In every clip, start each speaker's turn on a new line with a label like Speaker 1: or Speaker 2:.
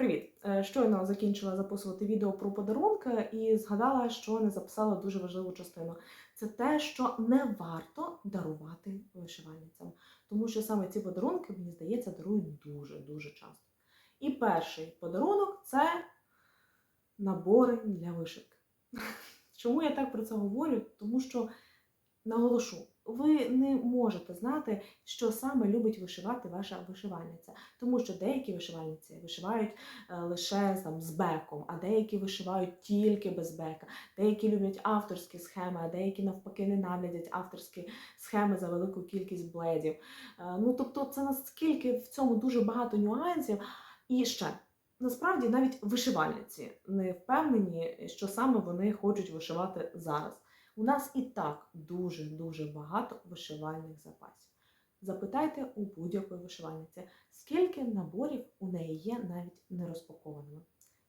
Speaker 1: Привіт! Е, Щойно закінчила записувати відео про подарунки і згадала, що не записала дуже важливу частину. Це те, що не варто дарувати вишивальницям, тому що саме ці подарунки, мені здається, дарують дуже-дуже часто. І перший подарунок це набори для вишивки. Чому я так про це говорю? Тому що наголошу, ви не можете знати, що саме любить вишивати ваша вишивальниця. Тому що деякі вишивальниці вишивають е, лише там, з беком, а деякі вишивають тільки без бека, деякі люблять авторські схеми, а деякі навпаки ненавидять авторські схеми за велику кількість бледів. Е, Ну тобто, це наскільки в цьому дуже багато нюансів. І ще насправді навіть вишивальниці не впевнені, що саме вони хочуть вишивати зараз. У нас і так дуже-дуже багато вишивальних запасів. Запитайте у будь-якої вишивальниці, скільки наборів у неї є навіть не розпакованими.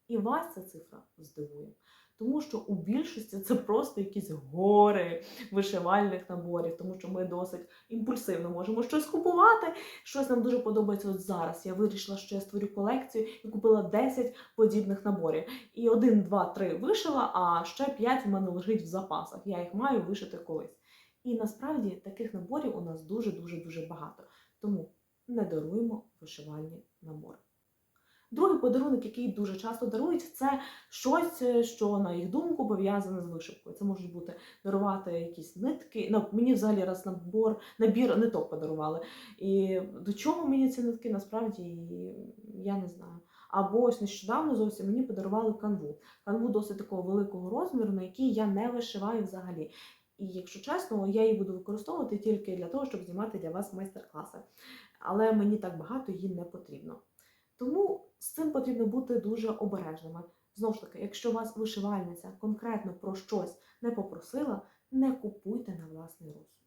Speaker 1: І вас ця цифра здивує. Тому що у більшості це просто якісь гори вишивальних наборів, тому що ми досить імпульсивно можемо щось купувати. Щось нам дуже подобається от зараз. Я вирішила, що я створю колекцію і купила 10 подібних наборів. І один, два, три вишила, а ще 5 в мене лежить в запасах. Я їх маю вишити колись. І насправді таких наборів у нас дуже-дуже дуже багато. Тому не даруємо вишивальні набори. Другий подарунок, який дуже часто дарують, це щось, е, що, на їх думку, пов'язане з вишивкою. Це можуть бути дарувати якісь нитки. Ну, мені взагалі раз набор, набір ниток подарували. І до чого мені ці нитки насправді я не знаю. Або ось нещодавно зовсім мені подарували канву. Канву досить такого великого розміру, на який я не вишиваю взагалі. І якщо чесно, я її буду використовувати тільки для того, щоб знімати для вас майстер-класи. Але мені так багато її не потрібно. Тому з цим потрібно бути дуже обережними. Знову ж таки, якщо вас вишивальниця конкретно про щось не попросила, не купуйте на власний розсуд.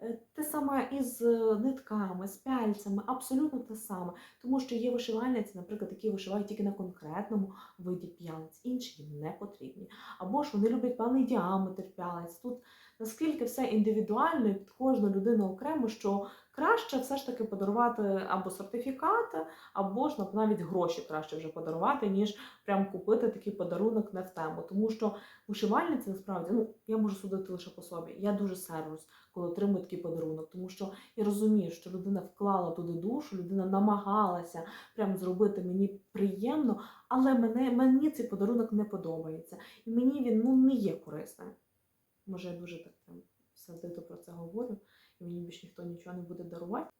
Speaker 1: Е, Те саме із е, нитками, з пяльцями, абсолютно те саме. Тому що є вишивальниці, наприклад, які вишивають тільки на конкретному виді п'ялиць, інші їм не потрібні. Або ж вони люблять певний діаметр п'ялиць. Тут наскільки все індивідуально і під кожну людину окремо, що краще все ж таки подарувати або сертифікати, або ж навіть гроші краще вже подарувати, ніж прям купити такий подарунок не в тему. Тому що вишивальниці насправді, ну я можу судити лише по собі. Я дуже сервусь, коли отримую такий подарунок, тому що я розумію, що людина вклала туди душу, людина намагалася прям зробити мені приємно, але мене, мені цей подарунок не подобається. І мені він ну, не є корисним. Може, я дуже так прям сердито про це говорю, і мені більше ніхто нічого не буде дарувати.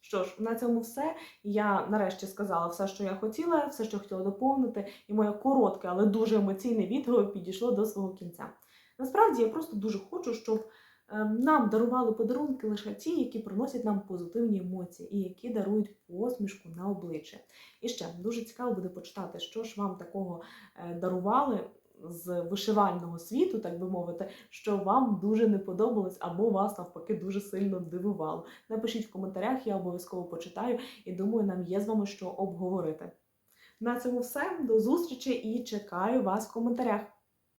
Speaker 1: Що ж, на цьому все. Я нарешті сказала все, що я хотіла, все, що хотіла доповнити, і моє коротке, але дуже емоційне відео підійшло до свого кінця. Насправді я просто дуже хочу, щоб е, нам дарували подарунки лише ті, які приносять нам позитивні емоції і які дарують посмішку на обличчя. І ще дуже цікаво буде почитати, що ж вам такого е, дарували з вишивального світу, так би мовити, що вам дуже не подобалось або вас навпаки дуже сильно дивувало. Напишіть в коментарях, я обов'язково почитаю і думаю, нам є з вами що обговорити. На цьому все. До зустрічі і чекаю вас в коментарях.